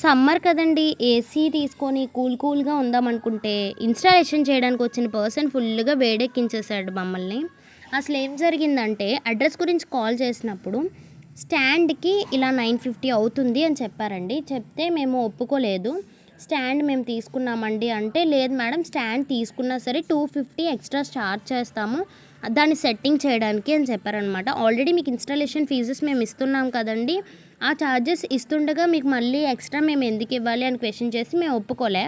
Summer కదండి AC తీసుకొని cool కూల్గా ఉందామనుకుంటే ఇన్స్టాలేషన్ చేయడానికి వచ్చిన పర్సన్ ఫుల్గా వేడెక్కించేశాడు మమ్మల్ని. అసలు ఏం జరిగిందంటే అడ్రస్ గురించి కాల్ చేసినప్పుడు స్టాండ్కి ఇలా నైన్ ఫిఫ్టీ అవుతుంది అని చెప్పారండి. చెప్తే మేము ఒప్పుకోలేదు. స్టాండ్ మేము తీసుకున్నామండి అంటే లేదు మేడం స్టాండ్ తీసుకున్నా సరే టూ ఫిఫ్టీ ఎక్స్ట్రా ఛార్జ్ చేస్తాము. దాన్ని సెట్టింగ్ చేయడానికి అని చెప్పారనమాట. ఆల్రెడీ మీకు ఇన్స్టాలేషన్ ఫీజెస్ మేము ఇస్తున్నాం కదండి. ఆ ఛార్జెస్ ఇస్తుండగా మీకు మళ్ళీ ఎక్స్ట్రా మేము ఎందుకు ఇవ్వాలి అని క్వశ్చన్ చేసి మేము ఒప్పుకోలే.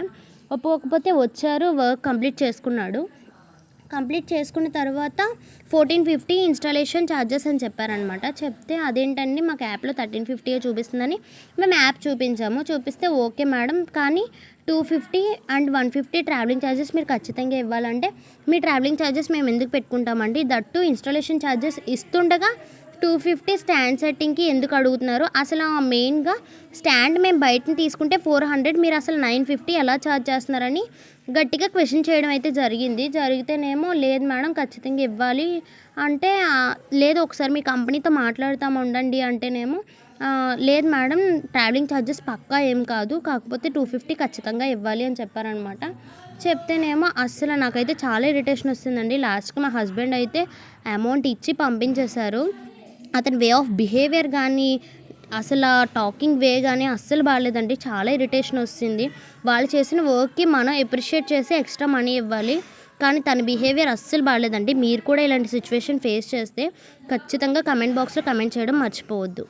ఒప్పుకోకపోతే వచ్చారు వర్క్ కంప్లీట్ చేసుకున్నాడు. కంప్లీట్ చేసుకున్న తర్వాత ఫోర్టీన్ ఫిఫ్టీ ఇన్స్టాలేషన్ ఛార్జెస్ అని చెప్పారనమాట. చెప్తే అదేంటండి మాకు యాప్లో థర్టీన్ ఫిఫ్టీ చూపిస్తుందని మేము యాప్ చూపించాము. చూపిస్తే ఓకే మేడం కానీ two fifty and one fifty travelling charges మీరు ఖచ్చితంగా ఇవ్వాలంటే మీ ట్రావెలింగ్ ఛార్జెస్ మేము ఎందుకు పెట్టుకుంటామండి? దట్టు ఇన్స్టాలేషన్ ఛార్జెస్ ఇస్తుండగా టూ ఫిఫ్టీ స్టాండ్ సెట్టింగ్కి ఎందుకు అడుగుతున్నారు? అసలు మెయిన్గా స్టాండ్ మేము బయట తీసుకుంటే ఫోర్ హండ్రెడ్ మీరు అసలు నైన్ ఫిఫ్టీ ఎలా ఛార్జ్ చేస్తున్నారని గట్టిగా క్వశ్చన్ చేయడం అయితే జరిగింది. జరిగితేనేమో లేదు మేడం ఖచ్చితంగా ఇవ్వాలి అంటే లేదు ఒకసారి మీ కంపెనీతో మాట్లాడుతాము ఉండండి అంటేనేమో లేదు మేడం ట్రావెలింగ్ ఛార్జెస్ పక్కా ఏం కాదు కాకపోతే టూ ఫిఫ్టీ ఖచ్చితంగా ఇవ్వాలి అని చెప్పారనమాట. చెప్తేనేమో అస్సలు నాకైతే చాలా ఇరిటేషన్ వస్తుందండి. లాస్ట్కి మా హస్బెండ్ అయితే అమౌంట్ ఇచ్చి పంపించేశారు. అతని వే ఆఫ్ బిహేవియర్ కానీ అసలు ఆ టాకింగ్ వే కానీ అస్సలు బాగాలేదండి. చాలా ఇరిటేషన్ వస్తుంది. వాళ్ళు చేసిన వర్క్కి మనం ఎప్రిషియేట్ చేసి ఎక్స్ట్రా మనీ ఇవ్వాలి. కానీ తన బిహేవియర్ అస్సలు బాగాలేదండి. మీరు కూడా ఇలాంటి సిచ్యువేషన్ ఫేస్ చేస్తే ఖచ్చితంగా కమెంట్ బాక్స్లో కమెంట్ చేయడం మర్చిపోవద్దు.